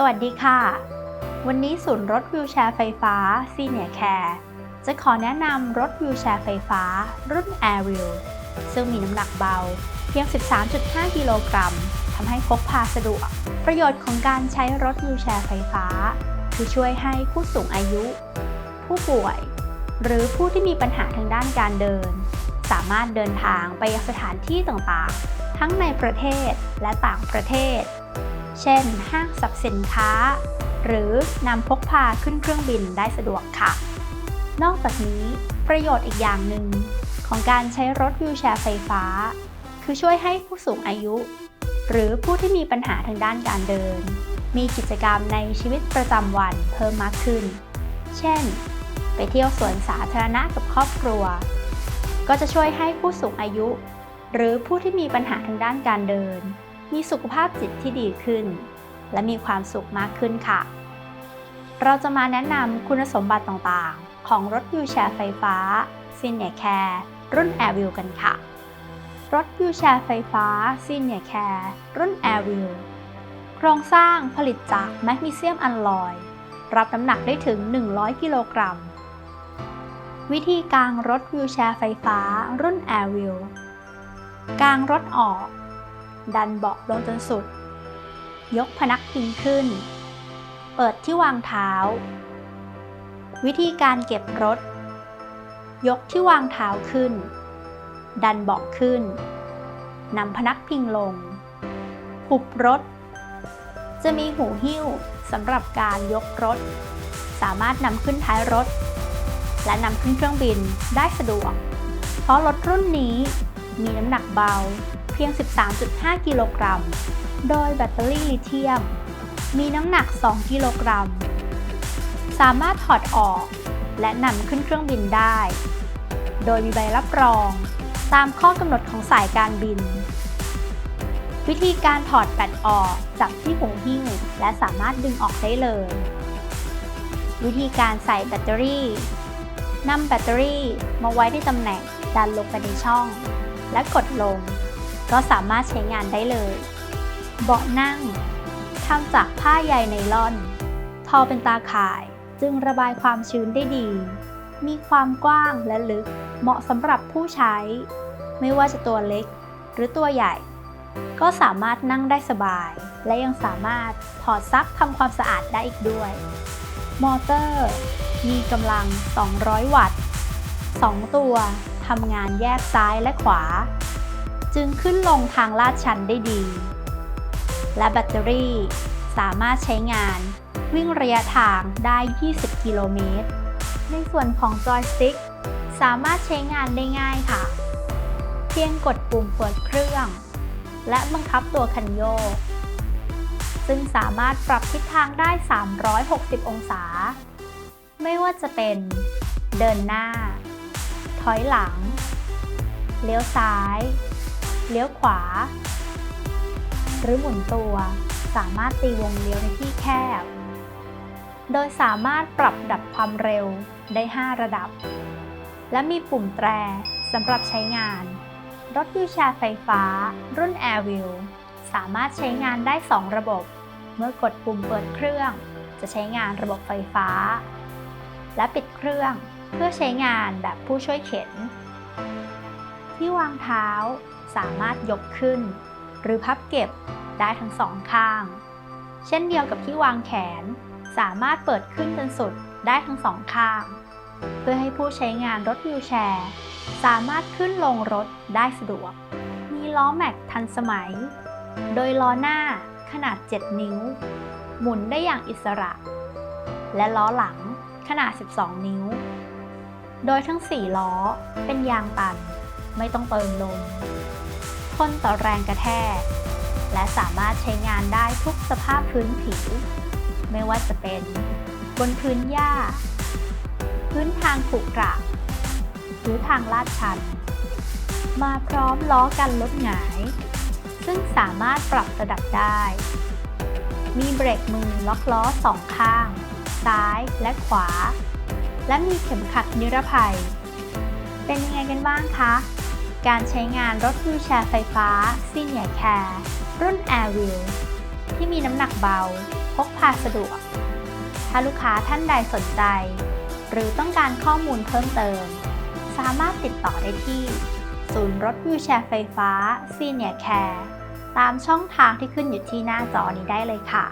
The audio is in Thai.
สวัสดีค่ะ วันนี้ศูนย์รถวิวแชร์ไฟฟ้า Senior Care จะขอแนะนำรถวิวแชร์ไฟฟ้า รุ่น Airwheel ซึ่งมีน้ำหนักเบาเพียง 13.5 กิโลกรัมทำให้พกพาสะดวก ประโยชน์ของการใช้รถวิวแชร์ไฟฟ้า คือช่วยให้ผู้สูงอายุ ผู้ป่วย หรือผู้ที่มีปัญหาทางด้านการเดิน สามารถเดินทางไปยังสถานที่ต่างๆ ทั้งในประเทศและต่างประเทศ เช่น ห้างสรรพสินค้า หรือนำพกพาขึ้นเครื่องบินได้สะดวกค่ะ นอกจากนี้ประโยชน์อีกอย่างหนึ่งของการใช้รถวิวแชร์ไฟฟ้า คือช่วยให้ผู้สูงอายุ หรือผู้ที่มีปัญหาทางด้านการเดิน มีกิจกรรมในชีวิตประจำวันเพิ่มมากขึ้น เช่น ไปเที่ยวสวนสาธารณะกับครอบครัว ก็จะช่วยให้ผู้สูงอายุ หรือผู้ที่มีปัญหาทางด้านการเดิน มีสุขภาพจิตที่ดีขึ้น และมีความสุขมากขึ้นค่ะ เราจะมาแนะนำคุณสมบัติต่างๆ ของรถวิวแชร์ไฟฟ้า Senior Care รุ่น Airview กันค่ะ รถวิวแชร์ไฟฟ้า Senior Care รุ่น Airview โครงสร้างผลิตจากแมกนีเซียมอัลลอย รับน้ำหนักได้ถึง 100 กิโลกรัม วิธีกางรถวิวแชร์ไฟฟ้ารุ่น Airview กางรถออก ดันเบาะลงจนสุด ยกพนักพิงขึ้น เปิดที่วางเท้า วิธีการเก็บรถ ยกที่วางเท้าขึ้น ดันเบาะขึ้นนำพนักพิงลง หุบรถ จะมีหูหิ้วสำหรับการยกรถ สามารถนำขึ้นท้ายรถ และนำขึ้นเครื่องบินได้สะดวก เพราะรถรุ่นนี้มีน้ำหนักเบา พียง 13.5 กิโลกรัม โดยแบตเตอรี่ลิเธียม มีน้ำหนัก 2 กิโลกรัม สามารถถอดออก และนำขึ้นเครื่องบินได้ โดยมีใบรับรอง ตามข้อกำหนดของสายการบิน วิธีการถอดแบตออกจากที่หูหิ้วและสามารถดึงออกได้เลย วิธีการใส่แบตเตอรี่นำแบตเตอรี่มาไว้ที่ตำแหน่งดันลงไปในช่อง และกดลง ก็สามารถใช้งานได้เลย เบาะนั่งทำจากผ้าใยไนล่อน ทอเป็นตาข่ายจึงระบายความชื้นได้ดี มีความกว้างและลึก เหมาะสำหรับผู้ใช้ ไม่ว่าจะตัวเล็กหรือตัวใหญ่ ก็สามารถนั่งได้สบาย และยังสามารถถอดซักทำความสะอาดได้อีกด้วย มอเตอร์ มีกำลัง 200 วัตต์ 2 ตัวทำงานแยกซ้ายและขวา จึงขึ้นลงทางลาดชันได้ดี และแบตเตอรี่สามารถใช้งานวิ่งระยะทางได้ 20 กิโลเมตร ในส่วนของจอยสติ๊กสามารถใช้งานได้ง่ายค่ะ เพียงกดปุ่มเปิดเครื่อง และบังคับตัวคันโยก ซึ่งสามารถปรับทิศทางได้ 360 องศา ไม่ว่าจะเป็นเดินหน้า ถอยหลัง เลี้ยวซ้าย เลี้ยวขวา หรือหมุนตัว สามารถตีวงเลี้ยวในที่แคบ โดยสามารถปรับดับความเร็วได้ 5 ระดับ และมีปุ่มแตรสำหรับใช้งาน รถวิวแชร์ไฟฟ้า รุ่น Airview สามารถใช้งานได้ 2 ระบบ เมื่อกดปุ่มเปิดเครื่อง จะใช้งานระบบไฟฟ้า และปิดเครื่องเพื่อใช้งานแบบผู้ช่วยเข็น ที่วางเท้า สามารถยกขึ้น หรือพับเก็บได้ทั้งสองข้าง เช่นเดียวกับที่วางแขน สามารถเปิดขึ้นจนสุดได้ทั้งสองข้าง เพื่อให้ผู้ใช้งานรถวิวแชร์ สามารถขึ้นลงรถได้สะดวก มีล้อแม็กทันสมัย โดยล้อหน้าขนาด 7 นิ้ว หมุนได้อย่างอิสระ และล้อหลังขนาด 12 นิ้ว โดยทั้ง 4 ล้อเป็นยางตัน ไม่ต้องเติมลมทนต่อแรงกระแทก และสามารถใช้งานได้ทุกสภาพพื้นผิว ไม่ว่าจะเป็น บนพื้นหญ้า พื้นทางขรุขระหรือทางลาดชัน มาพร้อมล้อกันลดหงาย ซึ่งสามารถปรับระดับได้ มีเบรกมือล็อกล้อสองข้าง ซ้ายและขวา และมีเข็มขัดนิรภัย เป็นยังไงกันบ้างคะ การใช้งานรถวิวแชร์ไฟฟ้า Senior Care รุ่น Airview ที่มีน้ำหนักเบา พกพาสะดวก ถ้าลูกค้าท่านใดสนใจ หรือต้องการข้อมูลเพิ่มเติม สามารถติดต่อได้ที่ ศูนย์รถวิวแชร์ไฟฟ้า Senior Care ตามช่องทางที่ขึ้นอยู่ที่หน้าจอนี้ได้เลยค่ะ